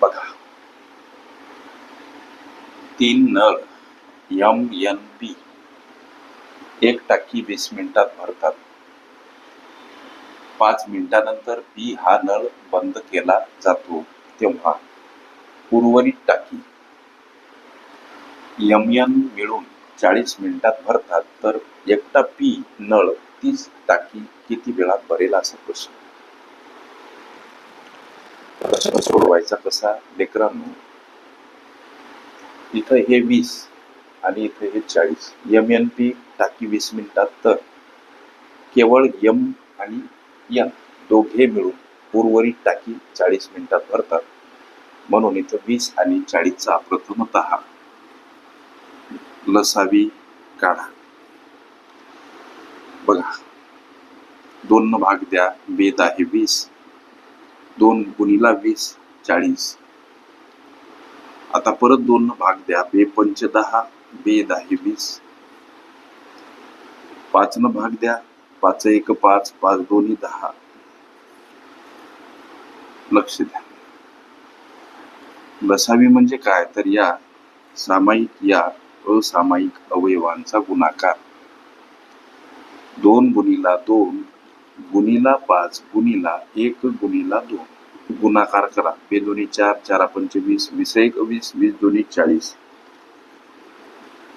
बघा. तीन नळ एम एन पी एक टाकी वीस मिनिटात भरतात. पाच मिनिटानंतर पी हा नळ बंद केला जातो तेव्हा उर्वरित टाकी. एम एन मिळून चाळीस मिनिटात भरतात तर एकटा पी नळ तीच टाकी किती वेळात भरेल असा प्रश्न. प्रश्न सोडवायचा कसा? लेकरांनो इथं हे वीस आणि इथे हे चाळीस. एम एन पी टाकी वीस मिनिटात तर. केवळ यम आणि यन दोघे मिळून उर्वरित टाकी चाळीस मिनिटात भरतात. म्हणून इथं वीस आणि चाळीसचा प्रथमत लसावी काढा. बघा दोन भाग द्या. वेद आहे वीस. दोन गुणीला वीस चाळीस. आता परत दोन भाग द्या. बे पंच दहा बे दहा वीस. पाच न भाग द्या. पाच एक पाच पाच दोन्ही दहा. लक्ष द्या. लसावी म्हणजे काय? तर या सामायिक या असामायिक अवयवांचा गुणाकार. दोन गुणीला दोन गुणीला पाच गुणीला एक गुणीला दोन. गुणाकार करा. बे दोन्ही चार चार पंचवीस वीस एक वीस वीस दोन्ही चाळीस.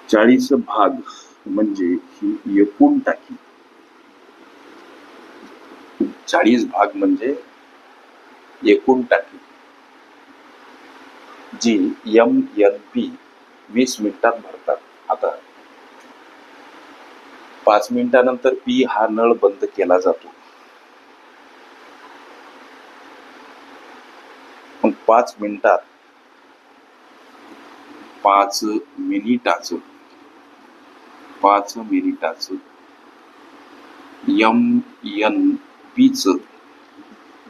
चाळीस भाग म्हणजे ही एकूण टाकी. चाळीस भाग म्हणजे एकूण टाकी. जी एम एन पी वीस मिनिटात भरतात. पाच मिनिटानंतर पी हा नळ बंद केला जातो. मग पाच मिनिटात पाच मिनिटाचं पाच मिनिटाचं एम एन पीच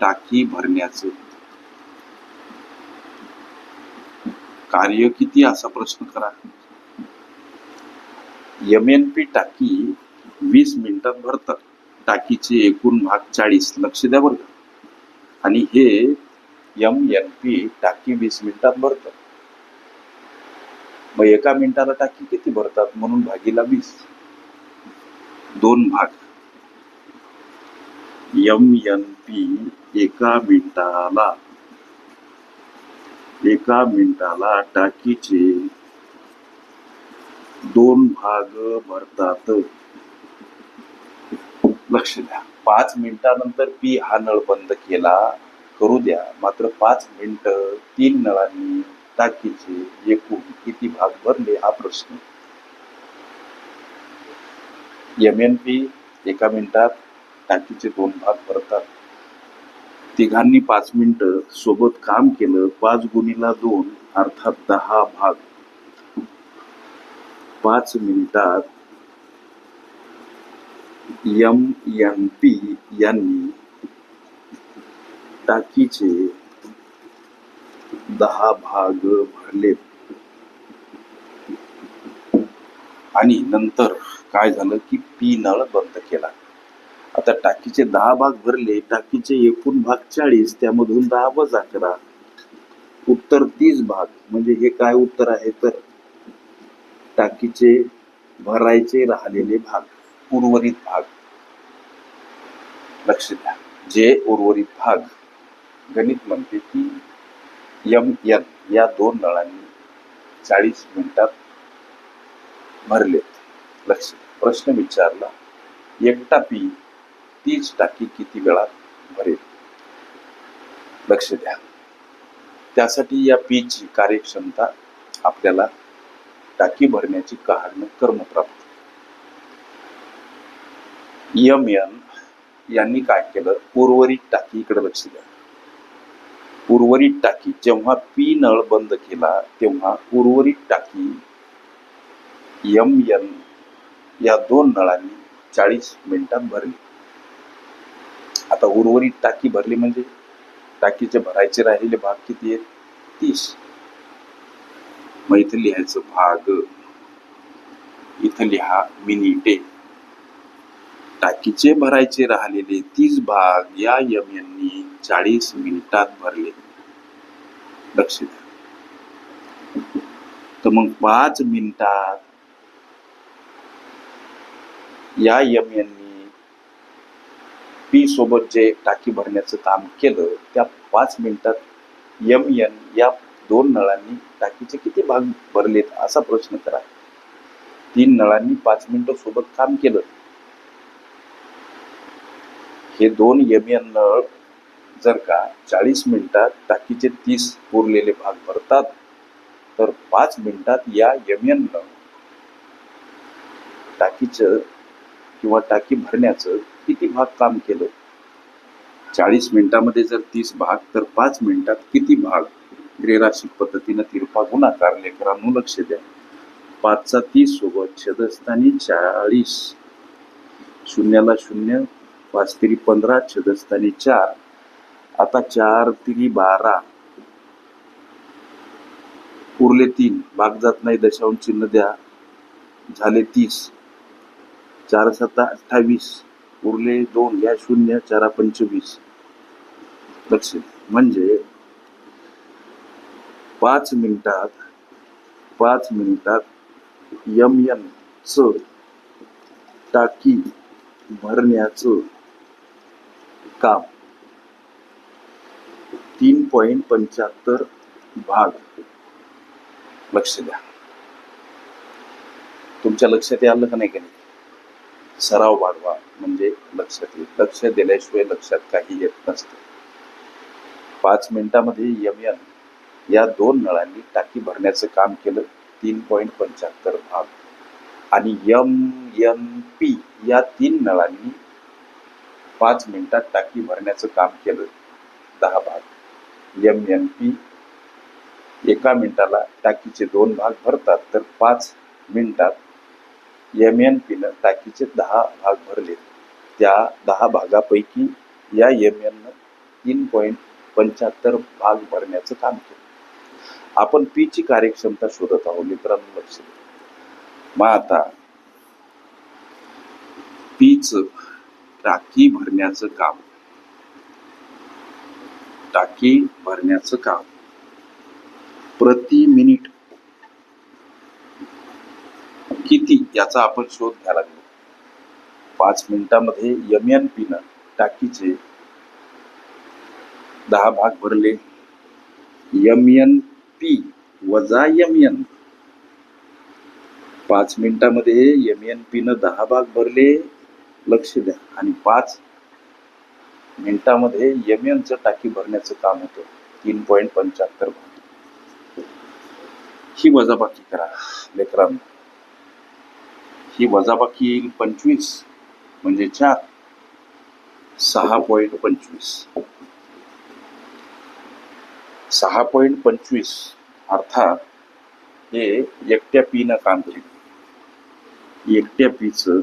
टाकी भरण्याचं कार्य किती असा प्रश्न करा. एम एन पी टाकी वीस मिनिटात भरतात टाकीचे एकूण भाग चाळीस लक्ष द्या बरं आणि हे एम एन पी टाकी वीस मिनिटात भरतात मग एका मिनिटाला टाकी किती भरतात? म्हणून भागीला वीस. दोन भाग. एम एन पी एका मिनिटाला एका मिनिटाला टाकीचे दोन भाग भरतात. लक्ष द्या. पाच मिनिटानंतर पी हा नळ बंद केला. करू द्या. मात्र पाच मिनिट तीन नळांनी टाकीचे एकूण किती भाग भरले? हा प्रश्न. एम एन पी एका मिनिटात टाकीचे दोन भाग भरतात. तिघांनी पाच मिनिट सोबत काम केलं. पाच गुणीला दोन अर्थात दहा भाग. पाच मिनिटात एम एन पी यांनी टाकीचे दहा भाग भरले. आणि नंतर काय झालं की पी नळ बंद केला. आता टाकीचे दहा भाग भरले टाकीचे एकूण भाग चाळीस त्यामधून दहा वजा करा. उत्तर तीस भाग म्हणजे हे काय उत्तर आहे तर टाकीचे भरायचे राहिलेले भाग उर्वरित भाग. लक्ष द्या. जे उर्वरित भाग गणित म्हणते की यम यन या दोन नळांनी चाळीस मिनिटात भरलेत लक्ष. प्रश्न विचारला एकटा पी तीच टाकी किती वेळात भरेल? लक्ष द्या. त्यासाठी या पीची कार्यक्षमता आपल्याला टाकी भरण्याची कहाणी कर्मप्राप्त. यम एन यांनी काय केलं? उर्वरित टाकी इकडे लक्ष द्या. उर्वरित टाकी जेव्हा पी नळ बंद केला तेव्हा उर्वरित टाकी यम यन या दोन नळांनी चाळीस मिनिटात भरली. आता उर्वरित टाकी भरली म्हणजे? टाकीचे भरायचे राहिलेले भाग किती आहेत? तीस. मग इथं लिहायचं भाग. इथं लिहा मिनिटे. टाकीचे भरायचे राहिलेले तीस भाग या यम यांनी चाळीस मिनिटात भरले. लक्ष द्या. तर मग पाच मिनिटात या यम यांनी पी सोबत जे टाकी भरण्याचं काम केलं त्या पाच मिनिटात यम यन या दोन नळांनी टाकीचे किती भाग भरलेत असा प्रश्न करा. तीन नळांनी पाच मिनिटं सोबत काम केलं. हे दोन एम एन नळ जर का चाळीस मिनिटात टाकीचे तीस उरलेले भाग भरतात तर पाच मिनिटात या एम एन नळ टाकीचं किंवा टाकी भरण्याचं किती भाग काम केलं? चाळीस मिनिटामध्ये जर तीस भाग तर पाच मिनिटात किती भाग ग्रेराशिक पद्धतीनं तिरपा गुणाकार लेकरांनो लक्ष द्या. पाचचा तीस सोबत छदस्थानी चाळीस. शून्याला शून्य पाच तिरी पंधरा छदस्थानी चार. आता चार तिरी बारा. उरले तीन. भाग जात नाही दशांश चिन्ह द्या. झाले तीस. चार सत्ता अठ्ठावीस. उरले दोन या शून्य चारा पंचवीस. लक्ष. म्हणजे पाच मिनिटात पाच मिनिटात यम एन च टाकी भरण्याचं काम. तीन पॉईंट पंच्याहत्तर भाग. लक्ष द्या. तुमच्या लक्षात आलं का नाही का नाही? सराव वाढवा म्हणजे लक्षात येईल. लक्ष दिल्याशिवाय लक्षात काही येत नसतं. पाच मिनिटामध्ये यम यन या दोन नळांनी टाकी भरण्याचं काम केलं. तीन पॉईंट पंच्याहत्तर भाग. आणि यम यम पी या तीन नळांनी पाच मिनिटात टाकी भरण्याचं काम केलं. दहा भाग. यम एन पी एका मिनिटाला टाकीचे दोन भाग भरतात तर पाच मिनिटात एम एन पीनं टाकीचे दहा भाग भरले. त्या दहा भागापैकी या एम एननं तीन पॉईंट पंच्याहत्तर भाग भरण्याचं काम केलं. आपण पी ची कार्यक्षमता शोधत आहोत मित्रांनो लक्ष मग आता पीच टाकी भरण्याचं काम. टाकी भरण्याचं काम. प्रति मिनिट किती याचा आपण शोध घ्यायला लागलो. पाच मिनिटामध्ये एम एन पीनं टाकीचे दहा भाग भरले. एम एन पी वजा एम एन पाच मिनिटामध्ये एम एन पी न दहा भाग भरले. लक्ष द्या. आणि पाच मिनिटामध्ये एम एनचं टाकी भरण्याचं काम होतं. तीन पॉईंट पंच्याहत्तर भाग. ही वजाबाकी करा लेकरांनो. ही वजाबाकी येईल पंचवीस म्हणजे चार. सहा पॉईंट पंचवीस. सहा पॉईंट पंचवीस अर्थात हे एकट्या पीनं काम केलं. एकट्या पीचं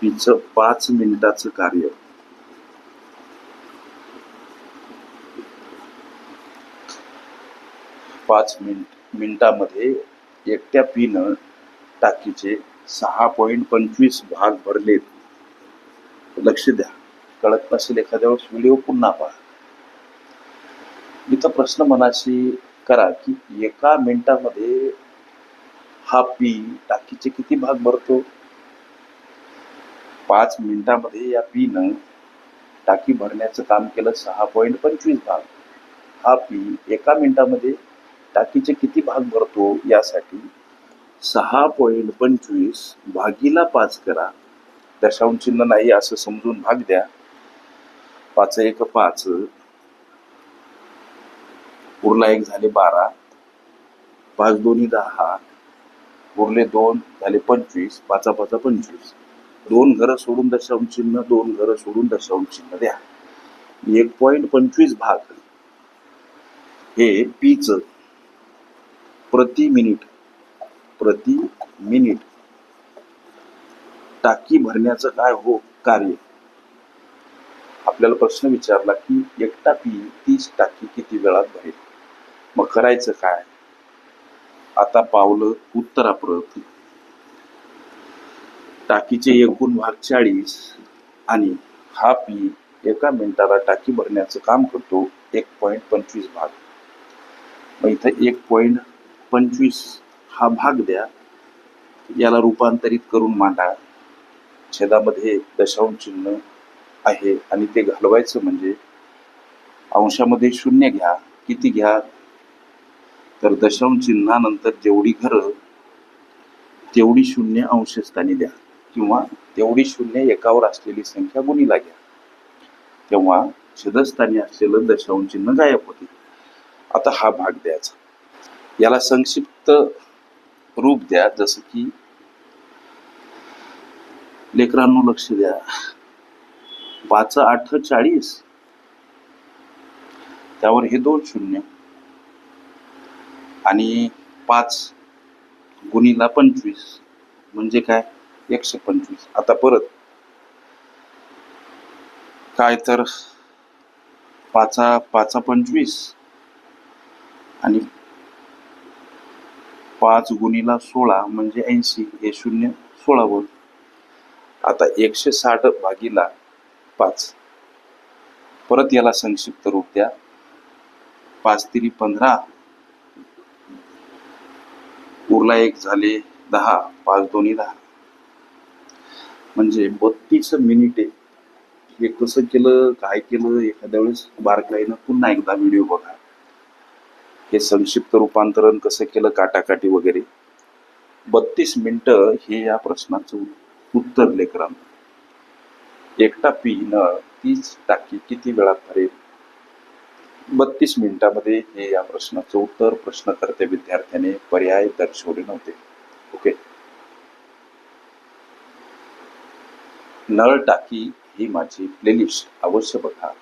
पीचं पाच मिनिटाचं कार्य. पाच मिनिट मिनिटामध्ये एकट्या पीनं टाकीचे सहा पॉईंट पंचवीस भाग भरलेत. लक्ष द्या. कळत नसेल एखाद्या वेळेस व्हिडिओ पुन्हा पहा. इथं प्रश्न मनाशी करा की एका मिनिटामध्ये हा पी टाकीचे किती भाग भरतो? पाच मिनिटामध्ये या पीनं टाकी भरण्याचं काम केलं सहा पॉईंट पंचवीस भाग. हा पी एका मिनिटामध्ये टाकीचे किती भाग भरतो यासाठी सहा पॉईंट पंचवीस भागीला पाच करा. दशांश चिन्ह नाही असं समजून भाग द्या. पाच एक पाच उरला एक झाले बारा पाच दोन्ही दहा उरले दोन झाले पंचवीस पाचा पाचा पंचवीस. दोन घरं सोडून दशांश चिन्ह दोन घरं सोडून दशांश चिन्ह द्या. एक पॉइंट पंचवीस भाग. हे पीच. प्रति मिनिट. प्रति मिनिट. टाकी भरण्याचं काय हो कार्य? आपल्याला प्रश्न विचारला की एकटा पी तीस टाकी किती वेळात भरेल? मग करायचं काय? आता पावलं उत्तराप्रत टाकीचे एकूण भाग चाळीस आणि हा पी एका मिनिटाला टाकी भरण्याचं काम करतो एक पॉईंट पंचवीस भाग. मग इथं एक पॉईंट पंचवीस हा भाग द्या. याला रूपांतरित करून मांडा. छेदामध्ये दशांश चिन्ह आहे आणि ते घालवायचं म्हणजे अंशामध्ये शून्य घ्या. किती घ्या? तर दशम चिन्हानंतर जेवढी घरं तेवढी शून्य अंशस्थानी द्या. किंवा तेवढी शून्य एकावर असलेली संख्या गुणीला घ्या. तेव्हा छदस्थानी असलेलं दशांश चिन्ह गायब होते. आता हा भाग द्यायचा. याला संक्षिप्त रूप द्या. जसं की लेकरांनो लक्ष द्या. पाच आठ चाळीस. त्यावर हे दोन शून्य. आणि पाच गुणीला पंचवीस. म्हणजे काय? एकशे पंचवीस. आता परत. काय तर? पाचा पाचा पंचवीस. आणि पाच गुणीला सोळा म्हणजे ऐंशी. हे शून्य सोळा वर आता एकशे साठ भागीला पाच. परत याला संक्षिप्त रूप द्या. पाच तिरी पंधरा. उरला एक झाले दहा पाच दोन्ही दहा. म्हणजे बत्तीस मिनिटे हे कसं केलं काय केलं एखाद्या वेळेस बारकाईनं पुन्हा एकदा व्हिडिओ बघा. हे संक्षिप्त रूपांतरण कसं केलं काटाकाटी वगैरे. बत्तीस मिनिटं हे या प्रश्नाचं उत्तर लेकरांना. एकटा पी तीच टाकी किती वेळात भरेल? बत्तीस मिनिटामध्ये हे या प्रश्नाचं उत्तर प्रश्नकर्ते विद्यार्थ्याने पर्याय दर्शवले नव्हते. ओके नळ टाकी ही माझी प्लेलिस्ट अवश्य बघा.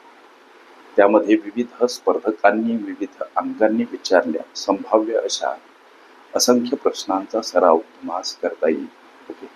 त्यामध्ये विविध स्पर्धकांनी विविध अंगांनी विचारल्या संभाव्य अशा असंख्य प्रश्नांचा सराव तुम्हाला करता येईल. ओके